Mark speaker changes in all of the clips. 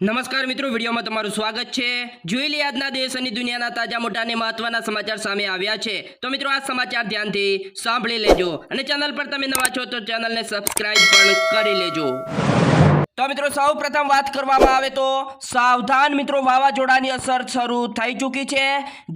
Speaker 1: નમસ્કાર મિત્રો, વિડીયોમાં તમારું સ્વાગત છે. જોઈ લે આજના દેશ અને દુનિયાના તાજા મોટા અને મહત્વના સમાચાર સામે આવ્યા છે. તો મિત્રો, આ સમાચાર ધ્યાનથી સાંભળી લેજો અને ચેનલ પર તમે નવા છો તો ચેનલને સબસ્ક્રાઈબ પણ કરી લેજો. તો મિત્રો સૌ પ્રથમ વાત કરવામાં આવે તો સાવધાન મિત્રો વાવાઝોડાની અસર શરૂ થઈ ચૂકી છે.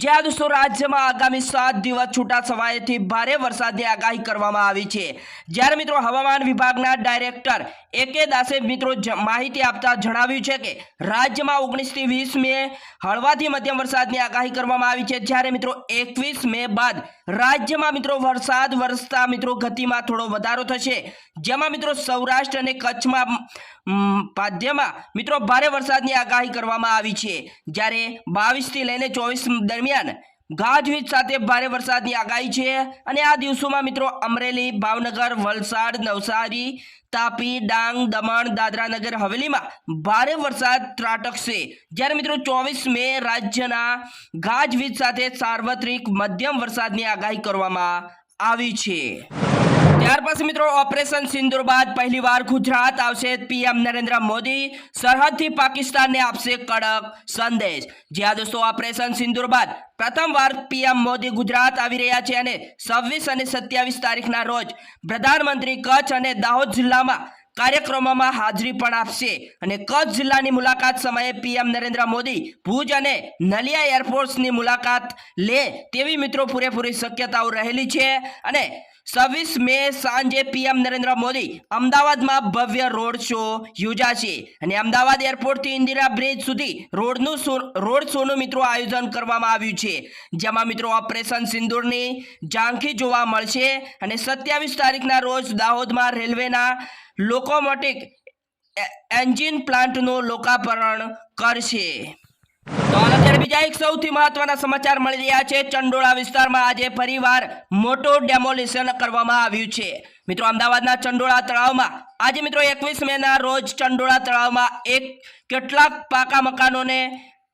Speaker 1: જ્યાં દોસ્તો રાજ્યમાં આગામી સાત દિવસ છૂટા સમયથી ભારે વરસાદની આગાહી કરવામાં આવી છે. જ્યારે મિત્રો હવામાન વિભાગના ડાયરેક્ટર એકે દાસે મિત્રો માહિતી આપતા જણાવ્યું છે કે રાજ્યમાં ઓગણીસથી વીસ મે હળવાથી મધ્યમ વરસાદની આગાહી કરવામાં આવી છે. જ્યારે મિત્રો એકવીસ મે બાદ રાજ્યમાં મિત્રો વરસાદ વરસતા મિત્રો ગતિમાં થોડો વધારો થશે. જેમાં મિત્રો સૌરાષ્ટ્ર અને કચ્છમાં મ, પાદ્યમાં મિત્રો ભારે વરસાદની આગાહી કરવામાં આવી છે. જ્યારે બાવીસથી લઈને ચોવીસ દરમિયાન ગાજવીજ સાથે ભારે વરસાદની આગાહી છે અને આ દિવસોમાં મિત્રો અમરેલી ભાવનગર વલસાડ નવસારી તાપી ડાંગ દમણ દાદરાનગર હવેલીમાં ભારે વરસાદ ત્રાટકશે. જ્યારે મિત્રો ચોવીસ મે રાજ્યના ગાજવીજ સાથે સાર્વત્રિક મધ્યમ વરસાદની આગાહી કરવામાં આવી છે. ત્યાર પછી મિત્રો, ઓપરેશન સિંદુર બાદ પહેલીવાર ગુજરાત આવશે પીએમ નરેન્દ્ર મોદી. સરહદથી પાકિસ્તાનને આપશે કડક સંદેશ. જ્યાં દોસ્તો, ઓપરેશન સિંદુર બાદ પ્રથમવાર પીએમ મોદી ગુજરાત આવી રહ્યા છે અને છવ્વીસ અને સત્યાવીસ તારીખના રોજ પ્રધાનમંત્રી કચ્છ અને દાહોદ જિલ્લામાં કાર્યક્રમોમાં હાજરી પણ આપશે. અને કચ્છ જિલ્લાની મુલાકાત સમયે પીએમ નરેન્દ્ર મોદી ભુજ અને નલિયા એરફોર્સની મુલાકાત લે તેવી મિત્રો પૂરેપૂરી શક્યતાઓ રહેલી છે. અને છવ્વીસ મે સાંજે પીએમ નરેન્દ્ર મોદી અમદાવાદમાં ભવ્ય રોડ શો યોજાશે. અને અમદાવાદ એરપોર્ટથી ઇન્દિરા બ્રિજ સુધી રોડનું રોડ શોનું મિત્રો આયોજન કરવામાં આવ્યું છે. જેમાં મિત્રો ઓપરેશન સિંદૂરની ઝાંખી જોવા મળશે અને સત્યાવીસ તારીખના રોજ દાહોદમાં રેલવેના લોકોમોટિક એન્જિન પ્લાન્ટનું લોકાર્પણ કરશે. બીજા એક સૌથી મહત્વના સમાચાર મળી રહ્યા છે. ચંડોળા વિસ્તારમાં આજે ફરીવાર મોટો ડેમોલિશન કરવામાં આવ્યું છે. મિત્રો, અમદાવાદના ચંડોળા તળાવમાં આજે મિત્રો એકવીસ મેના રોજ ચંડોળા તળાવમાં એક કેટલાક પાકા મકાનોને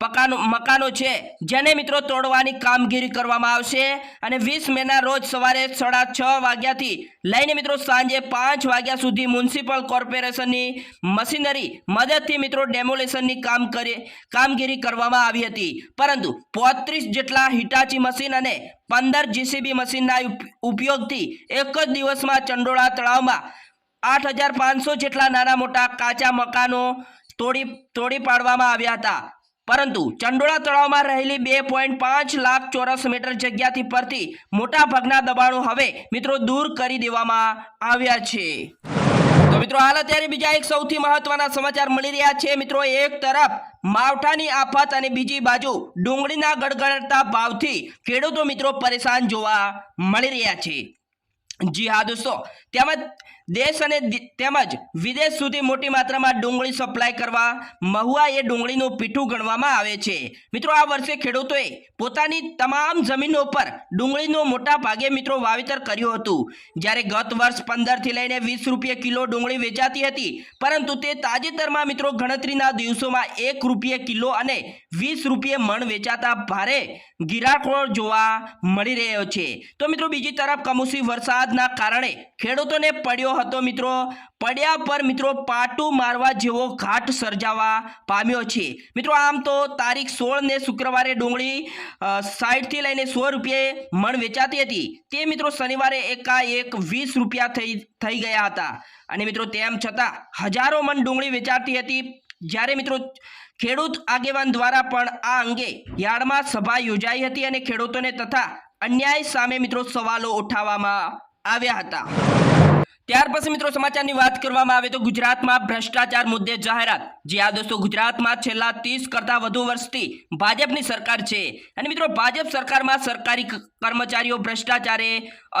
Speaker 1: પકાનો મકાનો છે, જેને મિત્રો તોડવાની કામગીરી કરવામાં આવશે અને વીસ મેના રોજ સવારે સાડા છ વાગ્યાથી લઈને મિત્રો સાંજે પાંચ વાગ્યા સુધી મ્યુનિસિપલ કોર્પોરેશનની મશીનરી મદદથી મિત્રો ડેમોલેશનની કામ કરી, કામગીરી કરવામાં આવી હતી. પરંતુ પોત્રીસ જેટલા હિટાચી મશીન અને પંદર જીસીબી મશીનના ઉપ- ઉપયોગથી એક જ દિવસમાં ચંડોળા તળાવમાં આઠ હજાર પાંચસો જેટલા નાના મોટા કાચા મકાનો તોડી તોડી પાડવામાં આવ્યા હતા. પરંતુ ચંડોળા તળાવમાં રહેલી બે પોઈન્ટ પાંચ લાખ ચોરસ મીટર જગ્યાથી પરથી મોટા ભાગના દબાણો હવે મિત્રો દૂર કરી દેવામાં આવ્યા છે. તો મિત્રો હાલ અત્યારે બીજા એક સૌથી મહત્વના સમાચાર મળી રહ્યા છે. મિત્રો એક તરફ માવઠાની આફત અને બીજી બાજુ ડુંગળીના ગડગડતા ભાવથી ખેડૂતો મિત્રો પરેશાન જોવા મળી રહ્યા છે. જી હા દોસ્તો, તેમજ દેશ અને તેમજ વિદેશ સુધી મોટી માત્રામાં ડુંગળી સપ્લાય કરવા મહુવા એ ડુંગળીનું પીઠું ગણવામાં આવે છે. મિત્રો, આ વર્ષે ખેડૂતોએ પોતાની તમામ જમીનો પર ડુંગળીનું મોટા ભાગે મિત્રો વાવેતર કર્યું હતું. જ્યારે ગત વર્ષ પંદરથી લઈને વીસ રૂપિયા કિલો ડુંગળી વેચાતી હતી, પરંતુ તે તાજેતરમાં મિત્રો ગણતરીના દિવસોમાં એક રૂપિયા કિલો અને વીસ રૂપિયે મણ વેચાતા ભારે ગિરાકો જોવા મળી રહ્યો છે. તો મિત્રો, બીજી તરફ કમોસમી વરસાદના કારણે ખેડૂતોને પડ્યો હતો મિત્રો. પડ્યા પર મિત્રો પાટું મારવા જેવો ઘાટ સર્જાવા પામ્યો છે. મિત્રો આમ તો તારીખ સોળ ને શુક્રવારે ડુંગળી સાઠથી લઈને સો રૂપિયે મણ વેચાતી હતી. તે મિત્રો શનિવારે એકાએક વીસ રૂપિયા થઈ થઈ ગયા હતા. અને મિત્રો તેમ છતાં હજારો મણ ડુંગળી વેચાતી હતી. જ્યારે મિત્રો ખેડૂત આગેવાન દ્વારા પણ આ અંગે યાર્ડમાં સભા યોજાઈ હતી અને ખેડૂતોને તથા અન્યાય સામે મિત્રો સવાલો ઉઠાવવામાં આવ્યા હતા. ત્યાર પછી મિત્રો સમાચારની વાત કરવામાં આવે તો ગુજરાતમાં ભ્રષ્ટાચાર મુદ્દે જાહેરાત. જે આ દોસ્તો, ગુજરાતમાં છેલ્લા ત્રીસ કરતાં વધુ વર્ષથી ભાજપની સરકાર છે. અને મિત્રો ભાજપ સરકારમાં સરકારી કર્મચારીઓ ભ્રષ્ટાચારે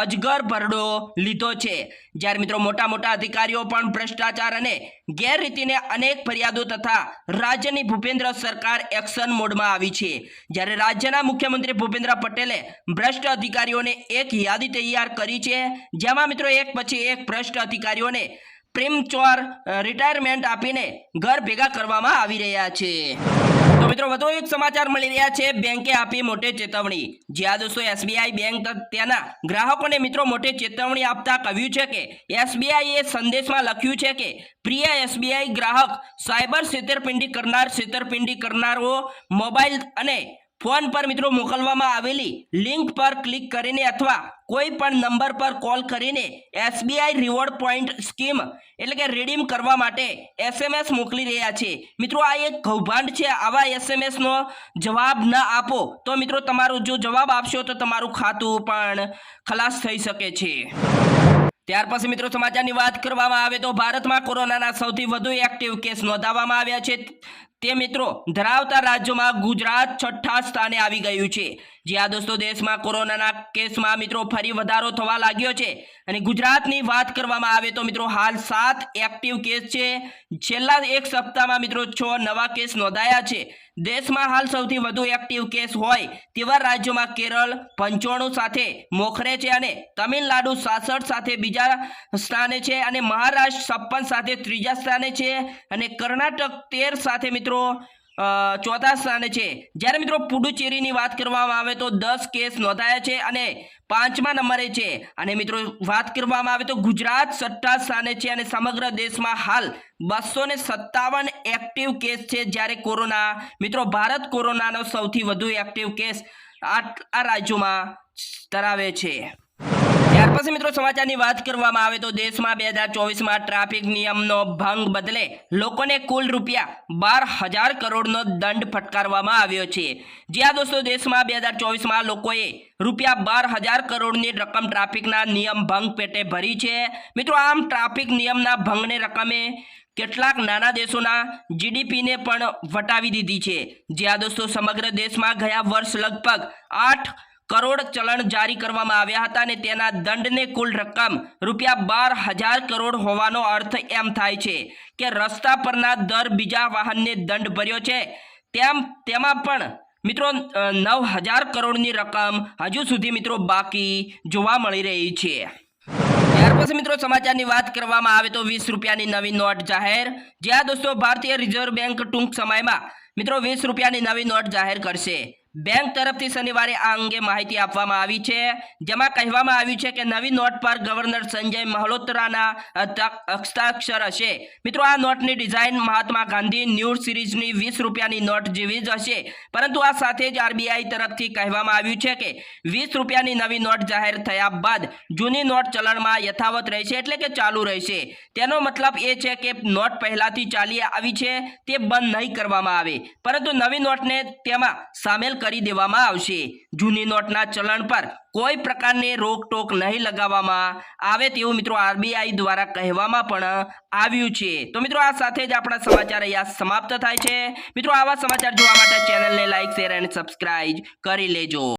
Speaker 1: અજગર ભરડો લીધો છે. જ્યારે મિત્રો મોટા મોટા અધિકારીઓ પણ ભ્રષ્ટાચાર અને ગેરરીતિને અનેક ફરિયાદો તથા રાજ્યની ભૂપેન્દ્ર સરકાર એક્શન મોડમાં આવી છે. જ્યારે રાજ્યના મુખ્યમંત્રી ભૂપેન્દ્ર પટેલે ભ્રષ્ટ અધિકારીઓને એક યાદી તૈયાર કરી છે. જેમાં મિત્રો એક પછી એક ભ્રષ્ટ અધિકારીઓને પ્રેમચોર રિટાયરમેન્ટ આપીને ઘર ભેગા કરવામાં આવી રહ્યા છે. તો મિત્રો, વધુ એક સમાચાર મળી રહ્યા છે. બેંકે આપી મોટી ચેતવણી. જ્યાં દોસ્તો એસબીઆઈ બેંક તેના ગ્રાહકોને મિત્રો મોટી ચેતવણી આપતા કહ્યું છે કે, એસબીઆઈએ સંદેશમાં લખ્યું છે કે, પ્રિય એસબીઆઈ ગ્રાહક, સાયબર છેતરપિંડી કરનાર, છેતરપિંડી કરનારો, મોબાઈલ અને ફોન પર મિત્રો મોકલવામાં આવેલી લિંક પર ક્લિક કરીને અથવા કોઈ પણ નંબર પર કોલ કરીને એસબીઆઈ રિવોર્ડ પોઈન્ટ સ્કીમ એટલે કે રીડીમ કરવા માટે એસએમએસ મોકલી રહ્યા છે. મિત્રો આ એક કૌભાંડ છે. આવા એસએમએસનો જવાબ ન આપો. તો મિત્રો તમારો જો જવાબ આપશો તો તમારું ખાતું પણ ખલાસ થઈ શકે છે. ત્યાર પછી મિત્રો સમાચારની વાત કરવામાં આવે તો ભારતમાં કોરોનાના સૌથી વધુ એક્ટિવ કેસ નોંધાવવામાં આવ્યા છે. તે મિત્રો ધરાવતા રાજ્યોમાં ગુજરાત છઠ્ઠા સ્થાને આવી ગયું છે. જ્યાં દોસ્તો, દેશમાં કોરોનાના કેસમાં મિત્રો ફરી વધારો થવા લાગ્યો છે. અને ગુજરાતની વાત કરવામાં આવે તો મિત્રો હાલ સાત એક્ટિવ કેસ છે. છેલ્લા એક સપ્તાહમાં મિત્રો છ નવા કેસ નોંધાયા છે. દેશમાં હાલ સૌથી વધુ એક્ટિવ કેસ હોય તેવા રાજ્યોમાં કેરળ, પંચાણું સાથે મોખરે છે અને તમિલનાડુ સાસઠ સાથે બીજા સ્થાને છે અને મહારાષ્ટ્ર છપ્પન સાથે ત્રીજા સ્થાને છે. અને કર્ણાટક તેર સાથે મિત્રો અ, ચોથા સ્થાને છે. જ્યારે મિત્રો પુડુચેરીની વાત કરવામાં આવે તો દસ કેસ નોંધાયા છે અને પાંચમા નંબરે છે. અને મિત્રો વાત કરવામાં આવે તો ગુજરાત છઠ્ઠા સ્થાને છે અને સમગ્ર દેશમાં હાલ બસો ને સત્તાવન એક્ટિવ કેસ છે જ્યારે કોરોના મિત્રો ભારત કોરોનાનો સૌથી વધુ એક્ટિવ કેસ આ રાજ્યોમાં ધરાવે છે. પછી મિત્રો સમાચારની વાત કરવામાં આવે તો દેશમાં બે હજાર ચોવીસમાં ટ્રાફિક નિયમનો ભંગ બદલે લોકોને કુલ રૂપિયા બાર હજાર કરોડનો દંડ ફટકારવામાં આવ્યો છે. જ્યાં દોસ્તો, દેશમાં બે હજાર ચોવીસમાં લોકોએ રૂપિયા બાર હજાર કરોડની રકમ ટ્રાફિકના નિયમ ભંગ પેટે ભરી છે. મિત્રો, આમ ટ્રાફિક નિયમના ભંગને રકમે કેટલાક નાના દેશોના જીડીપીને પણ વટાવી દીધી છે. જ્યાં દોસ્તો, સમગ્ર દેશમાં ગયા વર્ષ લગભગ આઠ કરોડ ચલણ જારી કરવામાં આવ્યા હતા અને તેના દંડને કુલ રકમ રૂપિયા બાર હજાર કરોડ હોવાનો અર્થ એમ થાય છે કે રસ્તા પરના દર બીજા વાહનને દંડ ભર્યો છે. તેમ, તેમાં પણ મિત્રો નવ હજાર કરોડની રકમ હજુ સુધી મિત્રો બાકી જોવા મળી રહી છે. મિત્રો સમાચારની વાત કરવામાં આવે તો વીસ રૂપિયાની નવી નોટ જાહેર. જ્યાં દોસ્તો, ભારતીય રિઝર્વ બેંક ટૂંક સમયમાં મિત્રો વીસ રૂપિયાની નવી નોટ જાહેર કરશે. બેંક તરફથી શનિવારે આ અંગે માહિતી આપવામાં આવી છે, જેમાં કહેવામાં આવ્યું છે કે નવી નોટ પર ગવર્નર સંજય મલ્હોત્રાના હસ્તાક્ષર હશે. મિત્રો, આ નોટની ડિઝાઇન મહાત્મા ગાંધી ન્યૂ સિરીઝની વીસ રૂપિયાની નોટ જેવી જ હશે. પરંતુ આ સાથે જ આરબીઆઈ તરફથી કહેવામાં આવ્યું છે કે વીસ રૂપિયાની નવી નોટ જાહેર થયા બાદ જૂની નોટ ચલણમાં યથાવત રહેશે એટલે કે ચાલુ રહેશે. તેનો મતલબ એ છે કે નોટ પહેલાથી ચાલી આવી છે, તે બંધ નહીં કરવામાં આવે. પરંતુ નવી નોટને તેમાં સામેલ કરી દેવામાં આવશે. જૂની નોટના ચલણ પર કોઈ પ્રકારની રોકટોક નહીં લગાવવામાં આવે તેવું મિત્રો આરબીઆઈ દ્વારા કહેવામાં પણ આવ્યું છે. તો મિત્રો આ સાથે જ આપણા સમાચાર અહીંયા સમાપ્ત થાય છે. મિત્રો આવા સમાચાર જોવા માટે ચેનલને લાઇક શેર અને સબસ્ક્રાઇબ કરી લેજો.